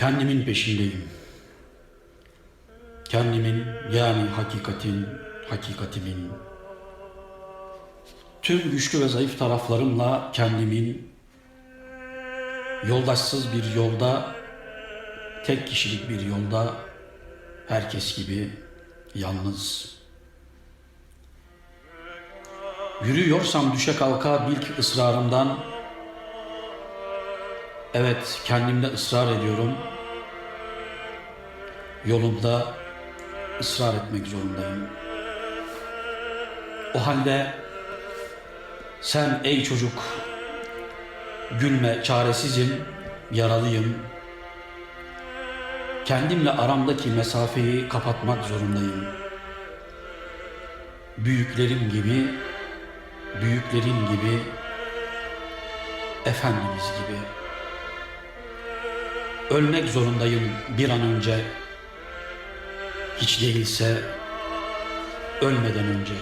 Kendimin peşindeyim. Kendimin yani hakikatin, hakikatimin. Tüm güçlü ve zayıf taraflarımla kendimin yoldaşsız bir yolda, tek kişilik bir yolda herkes gibi yalnız. Yürüyorsam düşe kalka bil ki ısrarımdan Evet kendimde ısrar ediyorum. Yolumda ısrar etmek zorundayım. O halde sen ey çocuk gülme çaresizim, yaralıyım. Kendimle aramdaki mesafeyi kapatmak zorundayım. Büyüklerim gibi, büyüklerin gibi, Efendimiz gibi. Ölmek zorundayım bir an önce. Hiç değilse ölmeden önce.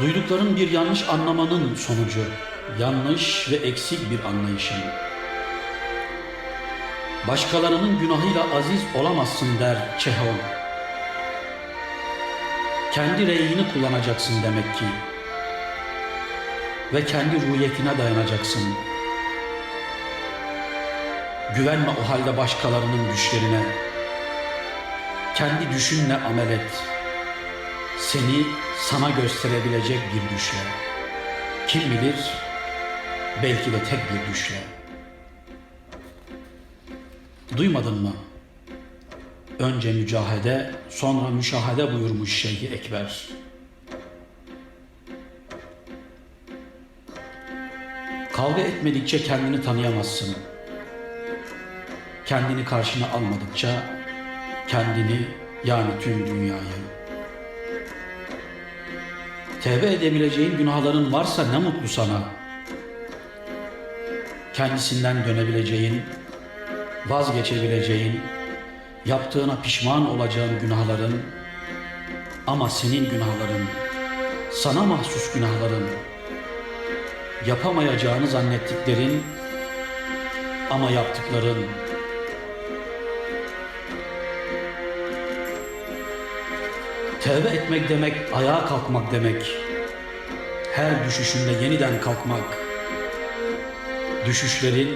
Duydukların bir yanlış anlamanın sonucu, yanlış ve eksik bir anlayışın. Başkalarının günahıyla aziz olamazsın der Çehov. Kendi reyini kullanacaksın demek ki. Ve kendi ruhiyetine dayanacaksın. Güvenme o halde başkalarının düşlerine. Kendi düşünle amel et. Seni sana gösterebilecek bir düşle. Kim bilir belki de tek bir düşle. Duymadın mı? Önce mücahede, sonra müşahede buyurmuş Şeyh Ekber. Kavga etmedikçe kendini tanıyamazsın. Kendini karşına almadıkça kendini yani tüm dünyayı. Tevbe edebileceğin günahların varsa ne mutlu sana. Kendisinden dönebileceğin, vazgeçebileceğin, yaptığına pişman olacağın günahların ama senin günahların, sana mahsus günahların, yapamayacağını zannettiklerin ama yaptıkların, Tevbe etmek demek, ayağa kalkmak demek. Her düşüşünde yeniden kalkmak. Düşüşlerin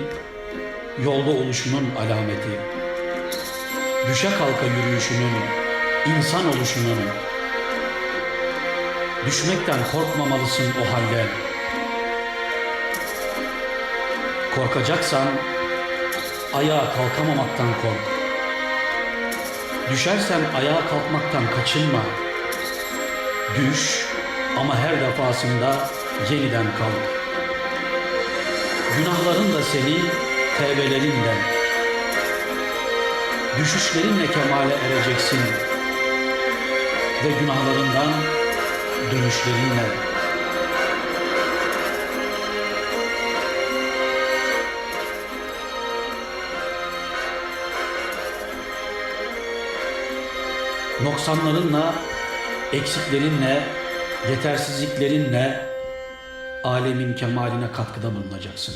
yolda oluşunun alameti. Düşe kalka yürüyüşünün, insan oluşunun. Düşmekten korkmamalısın o halde. Korkacaksan ayağa kalkamamaktan kork. Düşersen ayağa kalkmaktan kaçınma. Düş ama her defasında yeniden kalk. Günahların da seni, tevbelerin de. Düşüşlerinle kemale ereceksin. Ve günahlarından dönüşlerinle. noksanlarınla, eksiklerinle, yetersizliklerinle alemin kemaline katkıda bulunacaksın.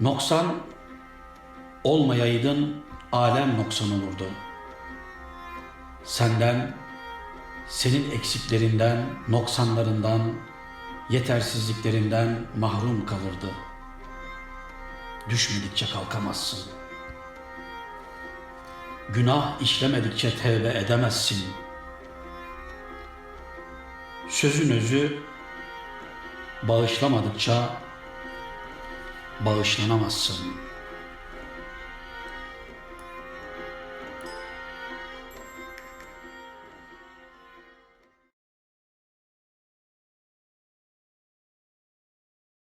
Noksan olmayaydın alem noksan olurdu. Senden, senin eksiklerinden, noksanlarından, yetersizliklerinden mahrum kalırdı. Düşmedikçe kalkamazsın.'' Günah işlemedikçe tevbe edemezsin. Sözün özü bağışlamadıkça bağışlanamazsın.''